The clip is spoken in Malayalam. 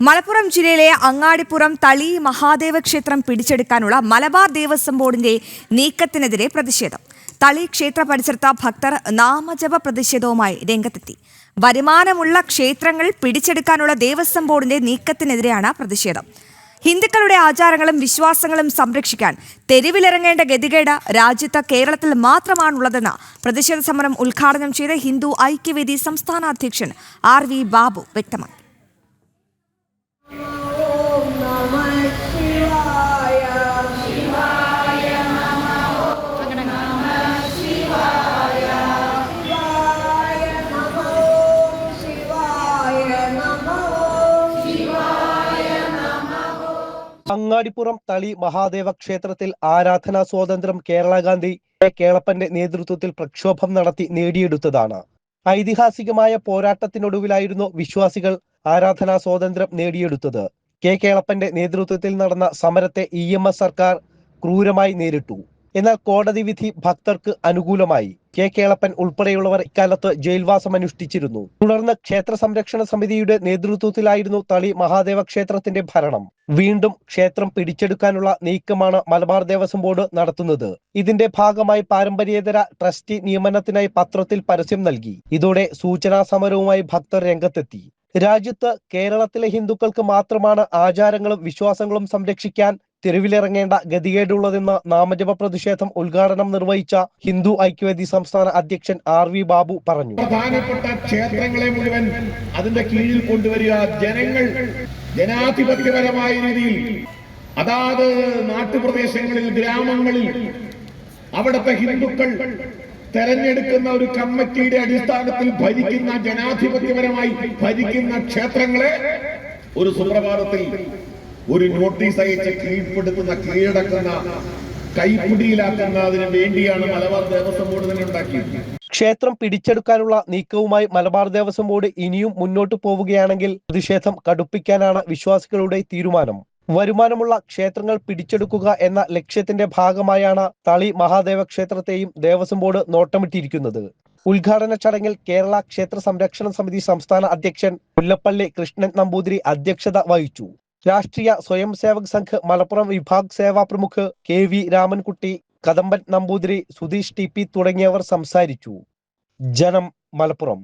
മലപ്പുറം ജില്ലയിലെ അങ്ങാടിപ്പുറം തളി മഹാദേവ ക്ഷേത്രം പിടിച്ചെടുക്കാനുള്ള മലബാർ ദേവസ്വം ബോർഡിന്റെ നീക്കത്തിനെതിരെ പ്രതിഷേധം. തളി ക്ഷേത്ര പരിസരത്ത ഭക്തർ നാമജപ പ്രതിഷേധവുമായി രംഗത്തെത്തി. വരുമാനമുള്ള ക്ഷേത്രങ്ങൾ പിടിച്ചെടുക്കാനുള്ള ദേവസ്വം ബോർഡിന്റെ നീക്കത്തിനെതിരെയാണ് പ്രതിഷേധം. ഹിന്ദുക്കളുടെ ആചാരങ്ങളും വിശ്വാസങ്ങളും സംരക്ഷിക്കാൻ തെരുവിലിറങ്ങേണ്ട ഗതികേട് രാജ്യത്ത് കേരളത്തിൽ മാത്രമാണുള്ളതെന്ന് പ്രതിഷേധ സമരം ഉദ്ഘാടനം ചെയ്ത ഹിന്ദു ഐക്യവേദി സംസ്ഥാന അധ്യക്ഷൻ ആർ വി ബാബു വ്യക്തമാക്കി. അങ്ങാടിപ്പുറം തളി മഹാദേവ ക്ഷേത്രത്തിൽ ആരാധനാ സ്വാതന്ത്ര്യം കേരള ഗാന്ധി കേളപ്പന്റെ നേതൃത്വത്തിൽ പ്രക്ഷോഭം നടത്തി നേടിയെടുത്തതാണ്. ഐതിഹാസികമായ പോരാട്ടത്തിനൊടുവിലായിരുന്നു വിശ്വാസികൾ ആരാധനാ സ്വാതന്ത്ര്യം നേടിയെടുത്തത്. കെ കേളപ്പന്റെ നേതൃത്വത്തിൽ നടന്ന സമരത്തെ ഇ സർക്കാർ ക്രൂരമായി നേരിട്ടു. എന്നാൽ കോടതി വിധി ഭക്തർക്ക് അനുകൂലമായി. കെ. കേളപ്പൻ ഉൾപ്പെടെയുള്ളവർ ഇക്കാലത്ത് ജയിൽവാസം അനുഷ്ഠിച്ചിരുന്നു. തുടർന്ന് ക്ഷേത്ര സംരക്ഷണ സമിതിയുടെ നേതൃത്വത്തിലായിരുന്നു തളി മഹാദേവ ക്ഷേത്രത്തിന്റെ ഭരണം. വീണ്ടും ക്ഷേത്രം പിടിച്ചെടുക്കാനുള്ള നീക്കമാണ് മലബാർ ദേവസ്വം ബോർഡ് നടത്തുന്നത്. ഇതിന്റെ ഭാഗമായി പാരമ്പര്യേതര ട്രസ്റ്റി നിയമനത്തിനായി പത്രത്തിൽ പരസ്യം നൽകി. ഇതോടെ സൂചനാ സമരവുമായി ഭക്തർ രംഗത്തെത്തി. രാജ്യത്ത് കേരളത്തിലെ ഹിന്ദുക്കൾക്ക് മാത്രമാണ് ആചാരങ്ങളും വിശ്വാസങ്ങളും സംരക്ഷിക്കാൻ തെരുവിലിറങ്ങേണ്ട ഗതികേടുള്ളതെന്ന് നാമജപ പ്രതിഷേധം ഉദ്ഘാടനം നിർവഹിച്ച ഹിന്ദു ഐക്യവേദി സംസ്ഥാന അധ്യക്ഷൻ ആർ വി ബാബു പറഞ്ഞു. പ്രധാനപ്പെട്ട ക്ഷേത്രങ്ങളെ മുഴുവൻ അതിന്റെ കീഴിൽ കൊണ്ടുവരിക ജനങ്ങൾ ജനാധിപത്യപരമായ രീതിയിൽ അതാത് നാട്ടുപ്രദേശങ്ങളിൽ ഗ്രാമങ്ങളിൽ അവിടുത്തെ ഹിന്ദുക്കൾ തെരഞ്ഞെടുക്കുന്ന ഒരു കമ്മിറ്റിയുടെ അടിസ്ഥാനത്തിൽ ഭരിക്കുന്ന ജനാധിപത്യപരമായി ഭരിക്കുന്ന ക്ഷേത്രങ്ങളെ ഒരു സുപ്രഭാതത്തിൽ ഒരു നോട്ടീസ് അയച്ച് കീഴ്പ്പെടുത്തുന്ന കീഴടക്കുന്ന കൈപ്പിടിയിലാക്കുന്നതിന് വേണ്ടിയാണ് മലബാർ ദേവസ്വം ബോർഡ് തന്നെ ഉണ്ടാക്കിയത്. ക്ഷേത്രം പിടിച്ചെടുക്കാനുള്ള നീക്കവുമായി മലബാർ ദേവസ്വം ബോർഡ് ഇനിയും മുന്നോട്ട് പോവുകയാണെങ്കിൽ പ്രതിഷേധം കടുപ്പിക്കാനാണ് വിശ്വാസികളുടെ തീരുമാനം. വരുമാനമുള്ള ക്ഷേത്രങ്ങൾ പിടിച്ചെടുക്കുക എന്ന ലക്ഷ്യത്തിന്റെ ഭാഗമായാണ് തളി മഹാദേവ ക്ഷേത്രത്തെയും ദേവസ്വം ബോർഡ് നോട്ടമിട്ടിരിക്കുന്നത്. ഉദ്ഘാടന ചടങ്ങിൽ കേരള ക്ഷേത്ര സംരക്ഷണ സമിതി സംസ്ഥാന അധ്യക്ഷൻ മുല്ലപ്പള്ളി കൃഷ്ണൻ നമ്പൂതിരി അധ്യക്ഷത വഹിച്ചു. രാഷ്ട്രീയ സ്വയം സേവക് സംഘ് മലപ്പുറം വിഭാഗ് സേവാ പ്രമുഖ് K V Ramankutty Kadamban Namboothiri Sudheesh T P തുടങ്ങിയവർ സംസാരിച്ചു. ജനം മലപ്പുറം.